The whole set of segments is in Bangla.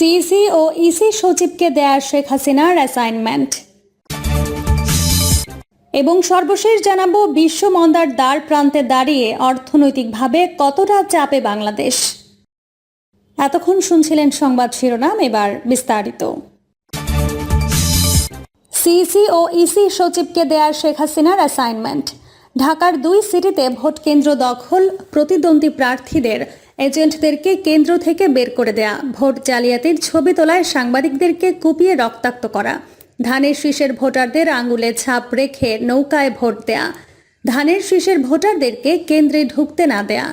সিইসি ও ইসি সচিবকে দেয়া শেখ হাসিনার অ্যাসাইনমেন্ট এবং সর্বশেষ জানাব, বিশ্ব মন্দার দ্বার প্রান্তে দাঁড়িয়ে অর্থনৈতিকভাবে কতটা চাপে বাংলাদেশ? এতক্ষণ শুনছিলেন সংবাদ শিরোনাম, এবার বিস্তারিত। সিইসি ও ইসি সচিবকে দেয়া শেখ হাসিনার অ্যাসাইনমেন্ট ঢাকার দুই সিটিতে ভোট কেন্দ্র দখল, প্রতিদ্বন্দ্বী প্রার্থীদের এজেন্টদেরকে কেন্দ্র থেকে বের করে দেয়া। ভোট জালিয়াতির ছবি তোলায় সাংবাদিকদেরকে কুপিয়ে রক্তাক্ত করা। ধানের শীষের ভোটারদের আঙুলে ছাপ রেখে নৌকায় ভোট দেয়া। ধানের শীষের ভোটারদেরকে কেন্দ্রে ঢুকতে না দেয়া।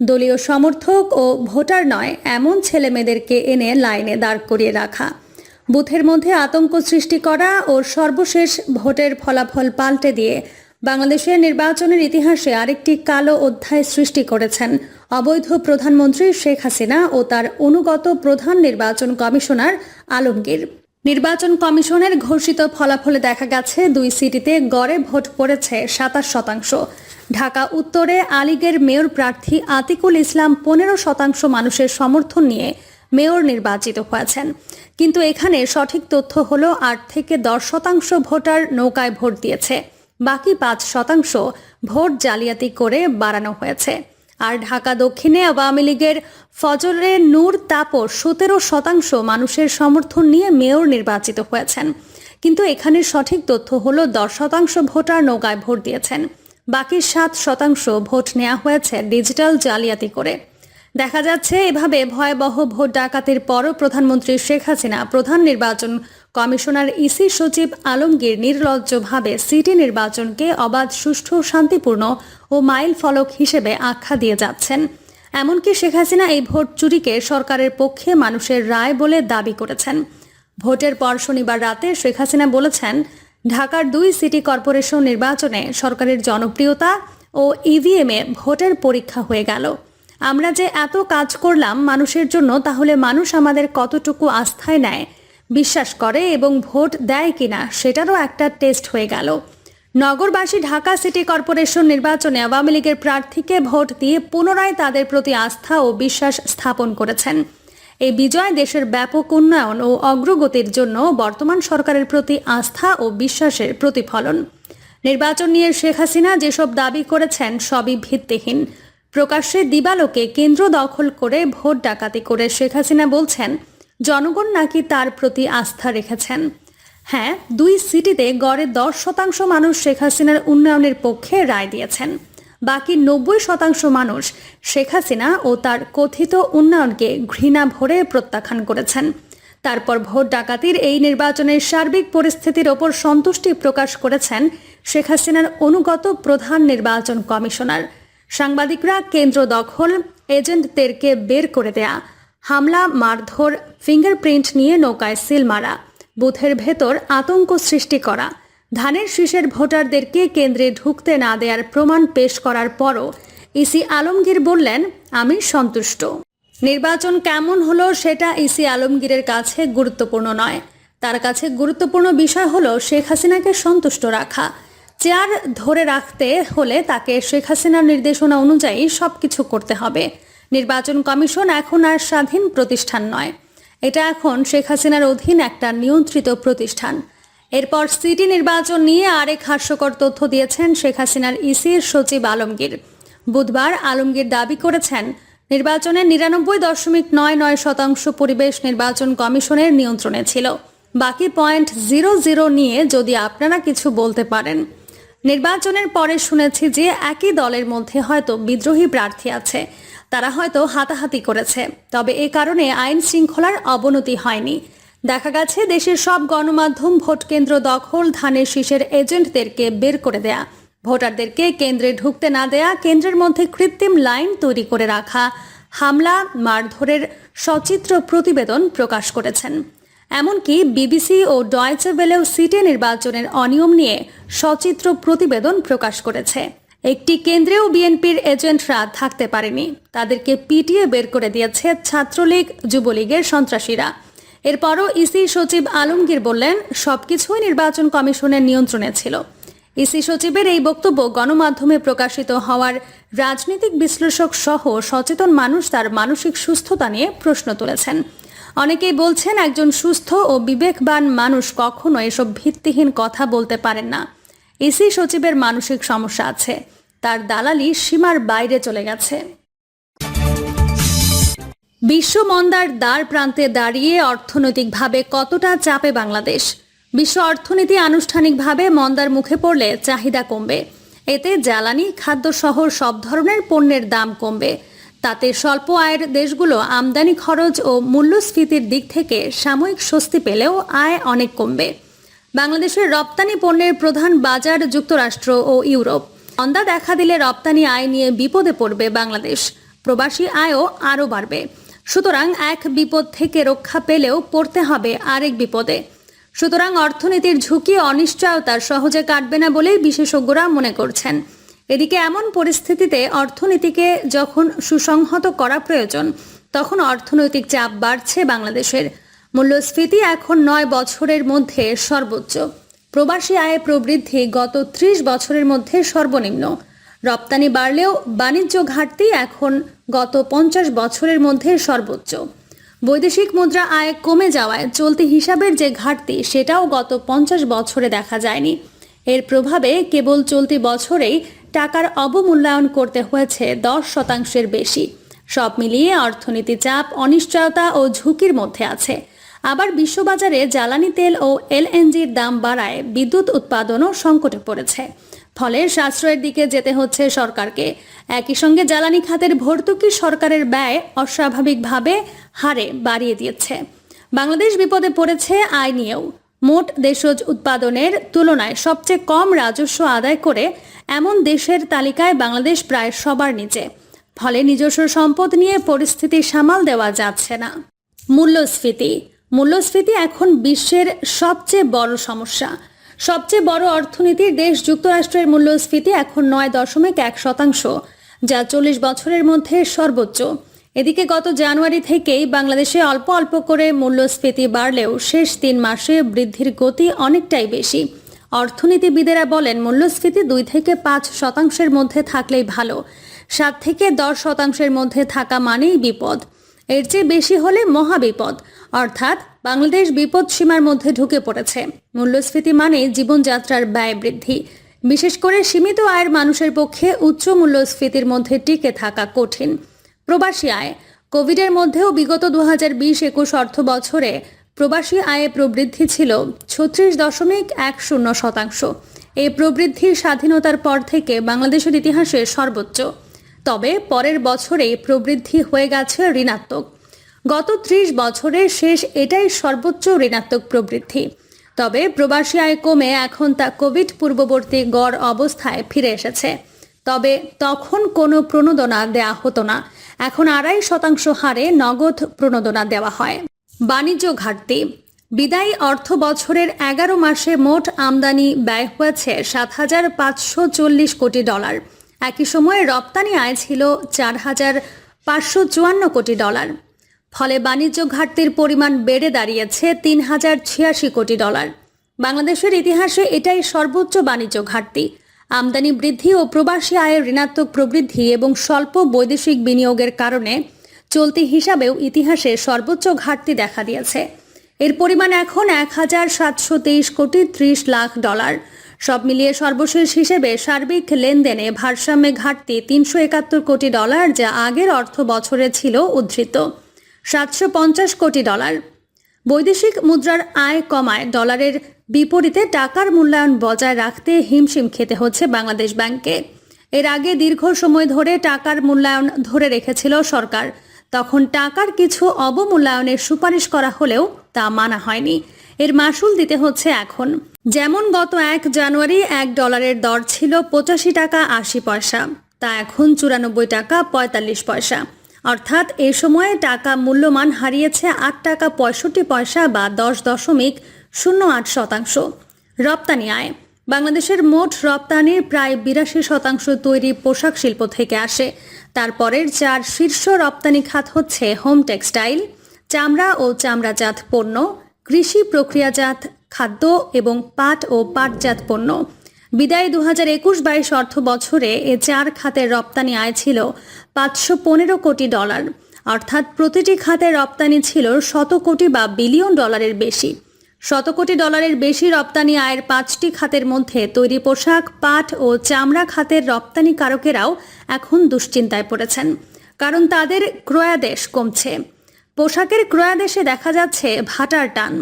দলীয় সমর্থক ও ভোটার নয়, এমন ছেলেমেয়েদেরকে এনে লাইনে দাঁড় করিয়ে রাখা। বুথের মধ্যে আতঙ্ক সৃষ্টি করা ও সর্বশেষ ভোটের ফলাফল পাল্টে দিয়ে বাংলাদেশের নির্বাচনের ইতিহাসে আরেকটি কালো অধ্যায় সৃষ্টি করেছেন অবৈধ প্রধানমন্ত্রী শেখ হাসিনা ও তার অনুগত প্রধান নির্বাচন কমিশনার আলমগীর। নির্বাচন কমিশনের ঘোষিত ফলাফলে দেখা গেছে, দুই সিটিতে গড়ে ভোট পড়েছে সাতাশ শতাংশ। ঢাকা, উত্তরে আলিগের মেয়র প্রার্থী আতিকুল ইসলাম পনেরো শতাংশ মানুষের সমর্থন নিয়ে মেয়র নির্বাচিত হয়েছেন। কিন্তু এখানে সঠিক তথ্য হল, আট থেকে দশ শতাংশ ভোটার নৌকায় ভোট দিয়েছে। বাকি পাঁচ শতাংশ ভোট জালিয়াতি করে বাড়ানো হয়েছে। আর ঢাকা দক্ষিণে আওয়ামী লীগের ফজরে নূর তাপর সতেরো শতাংশ মানুষের সমর্থন নিয়ে মেয়র নির্বাচিত হয়েছেন। কিন্তু এখানে সঠিক তথ্য হলো দশ শতাংশ ভোটার নৌকায় ভোট দিয়েছেন। বাকি সাত শতাংশ ভোট নেওয়া হয়েছে ডিজিটাল জালিয়াতি করে। দেখা যাচ্ছে এভাবে ভয়াবহ ভোট ডাকাতির পরও প্রধানমন্ত্রী শেখ হাসিনা প্রধান নির্বাচন কমিশনার ইসি সচিব আলমগীর নির্লজ্জভাবে সিটি নির্বাচনকে অবাধ, সুষ্ঠু, শান্তিপূর্ণ ও মাইল ফলক হিসেবে আখ্যা দিয়ে যাচ্ছেন। এমনকি শেখ হাসিনা এই ভোট চুরিকে সরকারের পক্ষে মানুষের রায় বলে দাবি করেছেন। ভোটের পর শনিবার রাতে শেখ হাসিনা বলেছেন, ঢাকার দুই সিটি কর্পোরেশন নির্বাচনে সরকারের জনপ্রিয়তা ও ইভিএমে ভোটের পরীক্ষা হয়ে গেল। আমরা যে এত কাজ করলাম মানুষের জন্য, তাহলে মানুষ আমাদের কতটুকু আস্থায় নেয় বিশ্বাস করে এবং ভোট দেয় কিনা সেটারও একটা টেস্ট হয়ে গেল। নগরবাসী ঢাকা সিটি কর্পোরেশন নির্বাচনে আওয়ামী লীগের প্রার্থীকে ভোট দিয়ে পুনরায় তাদের প্রতি আস্থা ও বিশ্বাস স্থাপন করেছেন। এই বিজয় দেশের ব্যাপক উন্নয়ন ও অগ্রগতির জন্য বর্তমান সরকারের প্রতি আস্থা ও বিশ্বাসের প্রতিফলন। নির্বাচন নিয়ে শেখ হাসিনা যেসব দাবি করেছেন সবই ভিত্তিহীন। প্রকাশ্যে দিবালোকে কেন্দ্র দখল করে ভোট ডাকাতি করে শেখ হাসিনা বলছেন জনগণ নাকি তার প্রতি আস্থা রেখেছেন? হ্যাঁ দুই সিটিতে গড়ে দশ শতাংশ মানুষ শেখ হাসিনার উন্নয়নের পক্ষে রায় দিয়েছেন। বাকি নব্বই শতাংশ মানুষ শেখ হাসিনা ও তার কথিত উন্নয়নকে ঘৃণা ভরে প্রত্যাখ্যান করেছেন। তারপর ভোট ডাকাতির এই নির্বাচনের সার্বিক পরিস্থিতির ওপর সন্তুষ্টি প্রকাশ করেছেন শেখ হাসিনার অনুগত প্রধান নির্বাচন কমিশনার। সাংবাদিকরা কেন্দ্র দখল, এজেন্টদেরকে বের করে দেয়া হামলা, মারধর ফিঙ্গারপ্রিন্ট নিয়ে নৌকায় সিল মারা, বুথের ভেতর আতঙ্ক সৃষ্টি করা। ধানের শীষের ভোটারদেরকে কেন্দ্রে ঢুকতে না দেওয়ার প্রমাণ পেশ করার পরও ইসি আলমগীর বললেন, আমি সন্তুষ্ট। নির্বাচন কেমন হলো সেটা ইসি আলমগীরের কাছে গুরুত্বপূর্ণ নয়। তার কাছে গুরুত্বপূর্ণ বিষয় হলো শেখ হাসিনাকে সন্তুষ্ট রাখা। চেয়ার ধরে রাখতে হলে তাকে শেখ হাসিনার নির্দেশনা অনুযায়ী সবকিছু করতে হবে। নির্বাচন কমিশন এখন আর স্বাধীন প্রতিষ্ঠান নয়। এটা এখন শেখ হাসিনার অধীন একটা নিয়ন্ত্রিত প্রতিষ্ঠান। এরপর সিটি নির্বাচন নিয়ে আরেক হাস্যকর তথ্য দিয়েছেন শেখ হাসিনার ইসির সচিব আলমগীর। বুধবার আলমগীর দাবি করেছেন নির্বাচনে নিরানব্বই দশমিক নয় নয় শতাংশ পরিবেশ নির্বাচন কমিশনের নিয়ন্ত্রণে ছিল। বাকি পয়েন্ট জিরো জিরো নিয়ে যদি আপনারা কিছু বলতে পারেন। নির্বাচনের পরে শুনেছি যে একই দলের মধ্যে হয়তো বিদ্রোহী প্রার্থী আছে। তারা হয়তো হাতাহাতি করেছে। তবে এ কারণে আইন শৃঙ্খলার অবনতি হয়নি। দেখা গেছে, দেশের সব গণমাধ্যম, ভোট কেন্দ্র দখল, ধানের শীষের এজেন্টদেরকে বের করে দেয়া। ভোটারদেরকে কেন্দ্রে ঢুকতে না দেয়া, কেন্দ্রের মধ্যে কৃত্রিম লাইন তৈরি করে রাখা, হামলা, মারধরের সচিত্র প্রতিবেদন প্রকাশ করেছেন। এমনকি বিবিসি ও ডয়েচে ভেলেও সিটি নির্বাচনের অনিয়ম নিয়ে সচিত্র প্রতিবেদন প্রকাশ করেছে। একটি কেন্দ্রেও বিএনপির এজেন্টরা থাকতে পারেনি। তাদেরকে পিটিয়ে বের করে দিয়েছে ছাত্রলীগ, যুবলীগের সন্ত্রাসীরা। এরপরও ইসি সচিব আলমগীর বললেন, সবকিছুই নির্বাচন কমিশনের নিয়ন্ত্রণে ছিল। ইসি সচিবের এই বক্তব্য গণমাধ্যমে প্রকাশিত হওয়ার রাজনৈতিক বিশ্লেষক সহ সচেতন মানুষ তার মানসিক সুস্থতা নিয়ে প্রশ্ন তুলেছেন। অনেকেই বলছেন, একজন সুস্থ ও বিবেকবান মানুষ কখনো এসব ভিত্তিহীন কথা বলতে পারেন না। ইসি সচিবের মানসিক সমস্যা আছে। তার দালালি সীমার বাইরে চলে গেছে। বিশ্ব মন্দার দ্বার প্রান্তে দাঁড়িয়ে অর্থনৈতিকভাবে কতটা চাপে বাংলাদেশ? বিশ্ব অর্থনীতি আনুষ্ঠানিকভাবে মন্দার মুখে পড়লে চাহিদা কমবে। এতে জ্বালানি খাদ্যসহ সব ধরনের পণ্যের দাম কমবে। তাতে স্বল্প আয়ের দেশগুলো আমদানি খরচ ও মূল্যস্ফীতির দিক থেকে সাময়িক স্বস্তি পেলেও আয় অনেক কমবে। বাংলাদেশের রপ্তানি পণ্যের প্রধান বাজার যুক্তরাষ্ট্র ও ইউরোপ। মন্দা দেখা দিলে রপ্তানি আয় নিয়ে বিপদে পড়বে বাংলাদেশ। প্রবাসী আয়ও আরও বাড়বে। সুতরাং এক বিপদ থেকে রক্ষা পেলেও পড়তে হবে আরেক বিপদে। সুতরাং অর্থনীতির ঝুঁকি অনিশ্চয়তার সহজে কাটবে না বলেই বিশেষজ্ঞরা মনে করছেন। এদিকে এমন পরিস্থিতিতে অর্থনীতিকে যখন সুসংহত করা প্রয়োজন, তখন অর্থনৈতিক চাপ বাড়ছে বাংলাদেশের। মূল্যস্ফীতি এখন নয় বছরের মধ্যে সর্বোচ্চ। প্রবাসী আয় প্রবৃদ্ধি গত ত্রিশ বছরের মধ্যে সর্বনিম্ন। রপ্তানি বাড়লেও বাণিজ্য ঘাটতি এখন গত পঞ্চাশ বছরের মধ্যে সর্বোচ্চ। বৈদেশিক মুদ্রা আয় কমে যাওয়ায় চলতি হিসাবের যে ঘাটতি, সেটাও গত পঞ্চাশ বছরে দেখা যায়নি। এর প্রভাবে কেবল চলতি বছরেই টাকার অবমূল্যায়ন করতে হয়েছে দশ শতাংশের বেশি। সব মিলিয়ে অর্থনীতি চাপ, অনিশ্চয়তা ও ঝুঁকির মধ্যে আছে। আবার বিশ্ববাজারে জ্বালানি তেল ও এলএনজির দাম বাড়ায় বিদ্যুৎ উৎপাদনও সংকটে পড়েছে। ফলে সাশ্রয়ের দিকে যেতে হচ্ছে সরকারকে। একই সঙ্গে জ্বালানি খাতের ভর্তুকি সরকারের ব্যয় অস্বাভাবিকভাবে হারে বাড়িয়ে দিয়েছে। বাংলাদেশ বিপদে পড়েছে আয় নিয়েও। মোট দেশজ উৎপাদনের তুলনায় সবচেয়ে কম রাজস্ব আদায় করে এমন দেশের তালিকায় বাংলাদেশ প্রায় সবার নিচে। ফলে নিজস্ব সম্পদ নিয়ে পরিস্থিতি সামাল দেওয়া যাচ্ছে না। মূল্যস্ফীতি মূল্যস্ফীতি এখন বিশ্বের সবচেয়ে বড় সমস্যা। সবচেয়ে বড় অর্থনীতির দেশ যুক্তরাষ্ট্রের মূল্যস্ফীতি এখন নয় দশমিক এক শতাংশ, যা চল্লিশ বছরের মধ্যে সর্বোচ্চ। এদিকে গত জানুয়ারি থেকেই বাংলাদেশে অল্প অল্প করে মূল্যস্ফীতি বাড়লেও শেষ তিন মাসে বৃদ্ধির গতি অনেকটাই বেশি। অর্থনীতিবিদেরা বলেন, মূল্যস্ফীতি দুই থেকে পাঁচ শতাংশের মধ্যে থাকলেই ভালো। সাত থেকে দশ শতাংশের মধ্যে থাকা মানেই বিপদ। এর চেয়ে বেশি হলে মহাবিপদ। অর্থাৎ বাংলাদেশ বিপদ সীমার মধ্যে ঢুকে পড়েছে। মূল্যস্ফীতি মানে জীবনযাত্রার ব্যয় বৃদ্ধি। বিশেষ করে সীমিত আয়ের মানুষের পক্ষে উচ্চ মূল্যস্ফীতির মধ্যে টিকে থাকা কঠিন। প্রবাসী আয়। কোভিডের মধ্যেও বিগত দু হাজার বিশ একুশ অর্থ বছরে প্রবাসী আয়ে প্রবৃদ্ধি ছিল ছত্রিশ দশমিক এক শূন্য শতাংশ। এই প্রবৃদ্ধির স্বাধীনতার পর থেকে বাংলাদেশের ইতিহাসে সর্বোচ্চ। তবে পরের বছরেই প্রবৃদ্ধি হয়ে গেছে ঋণাত্মক। গত ত্রিশ বছরের শেষ এটাই সর্বোচ্চ ঋণাত্মক প্রবৃদ্ধি। তবে প্রবাসী আয় কমে এখন তা কোভিড পূর্ববর্তী গড় অবস্থায় ফিরে এসেছে। তবে তখন কোনো প্রণোদনা দেয়া হতো না। এখন আড়াই শতাংশ হারে নগদ প্রণোদনা দেওয়া হয়। বাণিজ্য ঘাটতি। বিদায়ী অর্থ বছরের এগারো মাসে মোট আমদানি ব্যয় হয়েছে সাত হাজার পাঁচশো চল্লিশ কোটি ডলার। একই সময়ে রপ্তানি আয় ছিল চার হাজার পাঁচশো চুয়ান্ন কোটি ডলার। ফলে বাণিজ্য ঘাটতির পরিমাণ বেড়ে দাঁড়িয়েছে তিন হাজার ছিয়াশি কোটি ডলার। বাংলাদেশের ইতিহাসে এটাই সর্বোচ্চ বাণিজ্য ঘাটতি। আমদানি বৃদ্ধি ও প্রবাসী আয়ের ঋণাত্মক প্রবৃদ্ধি এবং স্বল্প বৈদেশিক বিনিয়োগের কারণে চলতি হিসাবেও ইতিহাসে সর্বোচ্চ ঘাটতি দেখা দিয়েছে। এর পরিমাণ এখন এক হাজার সাতশো তেইশ কোটি ত্রিশ লাখ ডলার। সব মিলিয়ে সর্বশেষ হিসেবে সার্বিক লেনদেনে ভারসাম্যে ঘাটতি তিনশো একাত্তর কোটি ডলার যা আগের অর্থ বছরে ছিল উদ্ধৃত। সাতশো পঞ্চাশ কোটি ডলার। বৈদেশিক মুদ্রার আয় কমায় ডলারের বিপরীতে টাকার মূল্যায়ন বজায় রাখতে হিমশিম খেতে হচ্ছে বাংলাদেশ ব্যাংকে এর আগে দীর্ঘ সময় ধরে টাকার মূল্যায়ন ধরে রেখেছিল সরকার। তখন টাকার কিছু অবমূল্যায়নের সুপারিশ করা হলেও তা মানা হয়নি। এর মাসুল দিতে হচ্ছে এখন। যেমন গত এক জানুয়ারি এক ডলারের দর ছিল পঁচাশি টাকা আশি পয়সা, তা এখন চুরানব্বই টাকা পঁয়তাল্লিশ পয়সা। অর্থাৎ এ সময়ে টাকা মূল্যমান হারিয়েছে আট টাকা পঁয়ষট্টি পয়সা বা দশ দশমিক শূন্য আট শতাংশ। রপ্তানি আয়। বাংলাদেশের মোট রপ্তানির প্রায় বিরাশি শতাংশ তৈরি পোশাক শিল্প থেকে আসে। তারপরের চার শীর্ষ রপ্তানি খাত হচ্ছে হোম টেক্সটাইল, চামড়া ও চামড়াজাত পণ্য কৃষি প্রক্রিয়াজাত খাদ্য এবং পাট ও পাটজাত পণ্য। বিদায় দু হাজার একুশ বাইশ অর্থ বছরে এ চার খাতের রপ্তানি আয় ছিল পাঁচশো পনেরো কোটি ডলার। অর্থাৎ প্রতিটি খাতের রপ্তানি ছিল শত কোটি বা বিলিয়ন ডলারের বেশি। শত কোটি ডলারের বেশি রপ্তানি আয়ের পাঁচটি খাতের মধ্যে তৈরি পোশাক, পাট ও চামড়া খাতের রপ্তানিকারকেরাও এখন দুশ্চিন্তায় পড়েছেন। কারণ তাদের ক্রয়াদেশ কমছে। পোশাকের ক্রয়াদেশে দেখা যাচ্ছে ভাটার টান।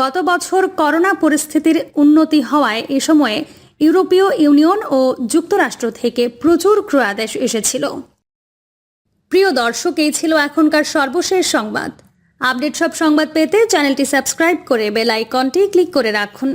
গত বছর করোনা পরিস্থিতির উন্নতি হওয়ায় এ সময়ে ইউরোপীয় ইউনিয়ন ও যুক্তরাষ্ট্র থেকে প্রচুর ক্রয়াদেশ এসেছিল। প্রিয় দর্শক, এই ছিল এখনকার সর্বশেষ সংবাদ। আপডেট সব সংবাদ পেতে চ্যানেলটি সাবস্ক্রাইব করে বেল আইকনটি ক্লিক করে রাখুন।